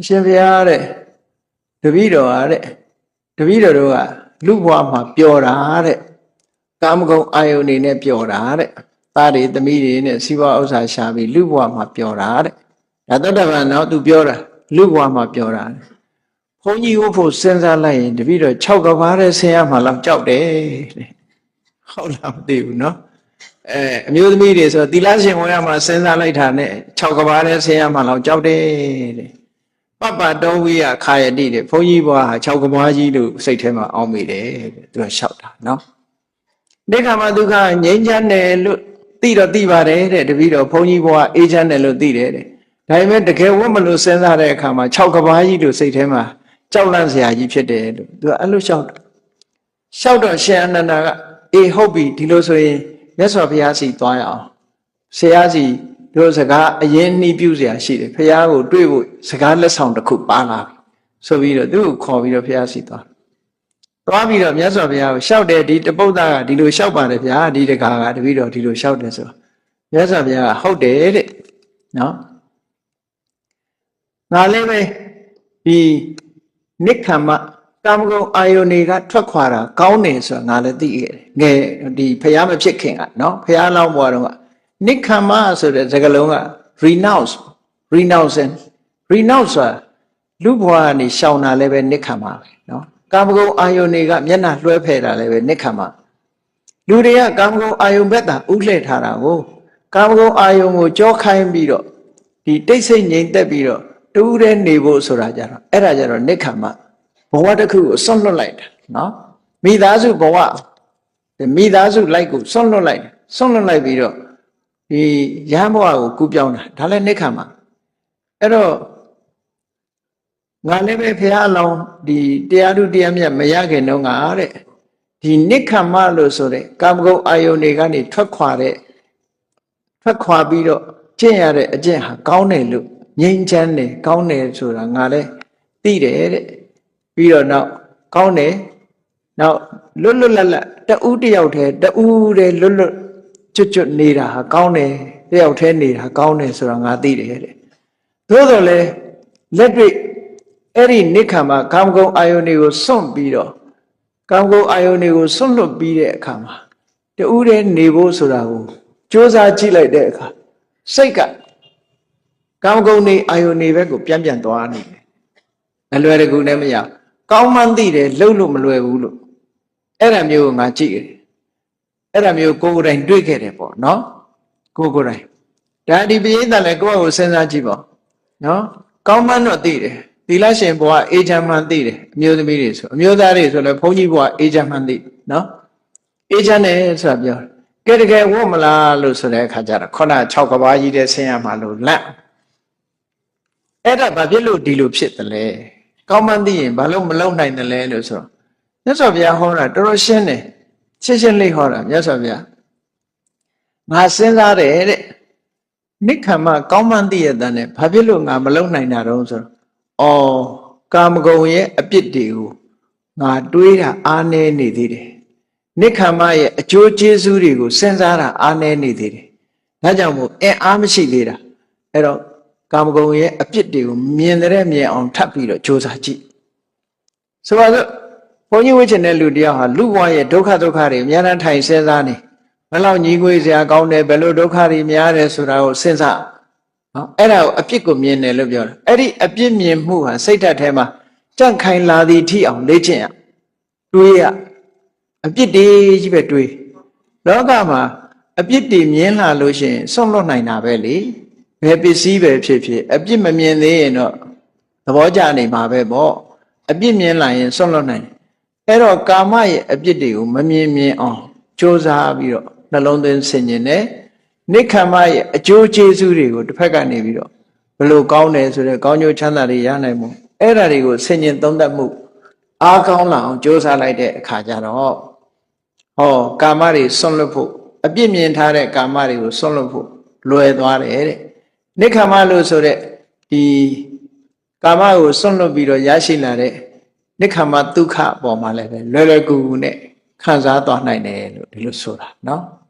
အရှင်ဘုရားတဲ့တပည့်တော်ဟာတဲ့တပည့်တော်တို့ကလူဘဝမှာပျော်တာတဲ့ကာမဂုဏ်အာယုန်နေနဲ့ပျော်တာတဲ့သားတွေသမီးတွေနဲ့စီးပွားဥစ္စာရှာပြီးလူဘဝမှာပျော်တာတဲ့ဒါတတ္တဗံတော့သူပြောတာလူဘဝမှာပျော်တာတဲ့ဘုန်းကြီးဝတ်ဖို့စဉ်းစားလိုက်ရင်တပည့်တော်6ကဘာတဲ့ဆင်းရမှာလောက်ကြောက်တယ်တဲ့ဟုတ်လားမသိဘူးเนาะအဲအမျိုးသမီးတွေဆိုသီလရှင်ဝင်ရမှာစဉ်းစားလိုက်တာနဲ့6ကဘာတဲ့ဆင်းရမှာလောက်ကြောက်တယ်တဲ့ ပပတောဝိယခာယတိတဲ့ဘုန်းကြီးဘွားဟာ6ကဘာကြီးလို့စိတ်ထဲမှာအောင်းမိတယ်တဲ့သူကလျှောက်တာနော်ဒိဋ္ဌမဒုက္ခငြိမ်းချမ်းတယ်လို့သိတော့သိပါတယ်တဲ့တပည့်တော်ဘုန်းကြီးဘွားအေးချမ်းတယ်လို့သိတယ်တဲ့ဒါပေမဲ့တကယ်ဝတ်မလို့စဉ်းစားတဲ့အခါမှာ6ကဘာကြီးလို့စိတ်ထဲမှာကြောက်လန့်စရာကြီးဖြစ်တယ်လို့သူကအဲ့လိုလျှောက်တာလျှောက်တော့ရှင်အနန္ဒာကအေးဟုတ်ပြီဒီလိုဆိုရင်မြတ်စွာဘုရားစီသွားရအောင်ဆရာစီ တို့စကားအရင်နှီးပြုစရာရှိတယ်ဘုရားကိုတွေ့ဖို့စကားလက်ဆောင်တစ်ခုပါလာပြီဆိုပြီးတော့သူ့ကိုခေါ်ပြီးတော့ဘုရားစီသွားသွားပြီးတော့မြတ်စွာဘုရားကိုလျှောက်တယ်ဒီတပုဒ္ဒကဒီလိုလျှောက်ပါတယ်ဗျာဒီတကာကတပည့်တော်ဒီလိုလျှောက်တယ်ဆိုတော့မြတ်စွာဘုရားကဟုတ်တယ်တဲ့နော်ငါလည်းပဲဒီနိက္ခမကာမဂုဏ်အာယုန်တွေကထွက်ခွာတာကောင်းတယ်ဆိုတာငါလည်းသိခဲ့တယ်ငယ်ဒီဖះမဖြစ်ခင်ကနော်ဖះလောင်းဘွားတော့က နိက္ခမဆိုတဲ့စကားလုံးက renounce renouncing renounce ဆိုတာလူဘွားကနေရှောင်တာလည်းပဲနိက္ခမပဲနော်ကာမဂုဏ်အာယုန်တွေကမျက်နှာလွှဲဖယ်တာလည်းပဲနိက္ခမလူတွေကကာမဂုဏ်အာယုန်ဘက်သာဥလှည့်ထားတာကိုကာမဂုဏ်အာယုန်ကိုကြောခိုင်းပြီးတော့ဒီတိတ်ဆိတ်ငြိမ်သက်ပြီးတော့တူးတဲ့နေဖို့ဆိုတာကြတော့အဲ့ဒါကြတော့နိက္ခမဘဝတစ်ခုကိုဆွန့်လွတ်လိုက်တာနော်မိသားစုဘဝဒီမိသားစုလိုက်ကိုဆွန့်လွတ်လိုက်တယ်ဆွန့်လွတ်လိုက်ပြီးတော့ ဒီရဟန်းဘဝကိုကူးပြောင်းတာဒါလည်းနိက္ခမအဲ့တော့ငါလည်းပဲဖះအလောင်းဒီတရားထုတရားမြတ်မရခင်တော့ငါတဲ့ဒီနိက္ခမလို့ဆိုတဲ့ကာမဂုဏ်အာယုန်တွေကနေထွက်ခွာတဲ့ထွက်ခွာပြီးတော့ကျင့်ရတဲ့အကျင့်ဟာကောင်းတယ်လို့ငြိမ်းချမ်းတယ်ကောင်းတယ်ဆိုတာငါလည်းသိတယ်တဲ့ပြီးတော့နောက်ကောင်းတယ်နောက်လွတ်လွတ်လပ်လပ်တဦးတယောက်တည်းတဦးတည်းလွတ်လွတ် ကျွတ်ကျွတ်နေတာဟာကောင်းတယ်တယောက်တည်းနေတာကောင်းတယ်ဆိုတာငါသိတယ်တဲ့သို့တော်လည်းလက်တွေ့အဲ့ဒီနိခါမှာကာမဂုဏ်အာယုန်တွေကိုစွန့်ပြီးတော့ကာမဂုဏ်အာယုန်တွေကိုစွန့်လွတ်ပြီးတဲ့အခါမှာတဦးတည်းနေဖို့ဆိုတာကိုစ조사ကြည့်လိုက်တဲ့အခါစိတ်ကကာမဂုဏ်နေအာယုန်နေဘက်ကိုပြန်ပြန်သွားနေတယ်အလွယ်တကူနဲ့မရဘူးကောင်းမှန်းသိတယ်လှုပ်လို့မလွယ်ဘူးလို့အဲ့ဒါမျိုးကိုငါကြည့်ရတယ် အဲ့ဒါမျိုးကိုယ်ကိုယ်တိုင်တွေ့ခဲ့တယ်ပေါ့နော်ကိုယ်ကိုယ်တိုင်ဒါဒီပိဋကလည်းကိုယ့်ကိုစဉ်းစားကြည့်ပေါ့နော်ကောင်းမှန်းတော့သိတယ်သီလရှင်ဘဝအေးချမ်းမှန်းသိတယ်အမျိုးသမီးတွေဆိုအမျိုးသားတွေဆိုလည်းဘုန်းကြီးဘဝအေးချမ်းမှန်းသိနော်အေးချမ်းတယ်ဆိုတာပြောတယ်ကဲတကယ်ဝတ်မလားလို့ဆိုတဲ့အခါကျတော့ခုန6ကဘာကြီးတဲ့ဆင်းရမှာလို့လန့်အဲ့ဒါဘာဖြစ်လို့ဒီလိုဖြစ်တယ်လဲကောင်းမှန်းသိရင်ဘာလို့မလုံနိုင်တယ်လဲလို့ဆိုတော့မြတ်စွာဘုရားဟောတာတော်တော်ရှင်းတယ် ရှင်းရှင်းလေးဟောတာမြတ်စွာဘုရားငါစဉ်းစားတယ်တဲ့နိခမ္မကောင်းမှန်းသိရတဲ့နဲ့ဘာဖြစ်လို့ငါမလုံနိုင်တာတုံးဆိုတော့အော်ကာမဂုဏ်ရဲ့အပြစ်တွေကိုငါတွေးတာအားနည်းနေသေးတယ်နိခမ္မရဲ့အကျိုးကျေးဇူးတွေကိုစဉ်းစားတာအားနည်းနေသေးတယ်ဒါကြောင့်မို့အင်အားမရှိသေးတာအဲ့တော့ကာမဂုဏ်ရဲ့အပြစ်တွေကိုမြင်တဲ့မြင်အောင်ထပ်ပြီးတော့ကြိုးစားကြည့်ဆိုပါစို့ ဘုန်းကြီးဝိချင်တဲ့လူတယောက်ဟာလူဘဝရဲ့ဒုက္ခဒုက္ခတွေအများအားထိုင်စဉ်းစားနေဘယ်လောက်ညီငွေစရာကောင်းတယ်ဘယ်လိုဒုက္ခတွေများတယ်ဆိုတာကိုစဉ်းစားနော်အဲ့ဒါကိုအပြစ်ကိုမြင်တယ်လို့ပြောတာအဲ့ဒီအပြစ်မြင်မှုဟာစိတ်ဓာတ်ထဲမှာကြန့်ခိုင်လာသည်ထိအောင်လေ့ကျင့်ရတွေးရအပြစ်တွေကြီးပဲတွေးလောကမှာအပြစ်တွေမြင်လာလို့ရှိရင်ဆွန့်လွတ်နိုင်တာပဲလေဘယ်ပစ္စည်းပဲဖြစ်ဖြစ်အပြစ်မမြင်သေးရင်တော့သဘောကျနေမှာပဲပေါ့အပြစ်မြင်လာရင်ဆွန့်လွတ်နိုင်တယ် အဲ့တော့ကာမရဲ့အပြစ်တွေကိုမမြင်မြင်အောင်ကြိုးစားပြီးတော့နှလုံးသွင်းဆင်ခြင်တယ်နိခမ္မရဲ့အကျိုးကျေးဇူးတွေကိုတစ်ဖက်ကနေပြီးတော့ဘလို့ကောင်းတယ်ဆိုတဲ့ကောင်းကျိုးချမ်းသာတွေရနိုင်မှုအဲ့ဒါတွေကိုဆင်ခြင်သုံးသပ်မှုအားကောင်းလာအောင်ကြိုးစားလိုက်တဲ့အခါကျတော့ဟောကာမတွေဆွန့်လွတ်ဖို့အပြစ်မြင်ထားတဲ့ကာမတွေကိုဆွန့်လွတ်ဖို့လွယ်သွားတယ်တဲ့နိခမ္မလို့ဆိုတဲ့ဒီကာမကိုဆွန့်လွတ်ပြီးတော့ရရှိလာတဲ့ နိခမ္မဒုက္ခအပေါ်မှာလည်းပဲလွယ်လွယ်ကူကူနဲ့ခံစားသွားနိုင်တယ်လို့ဒီလိုဆိုတာနော်။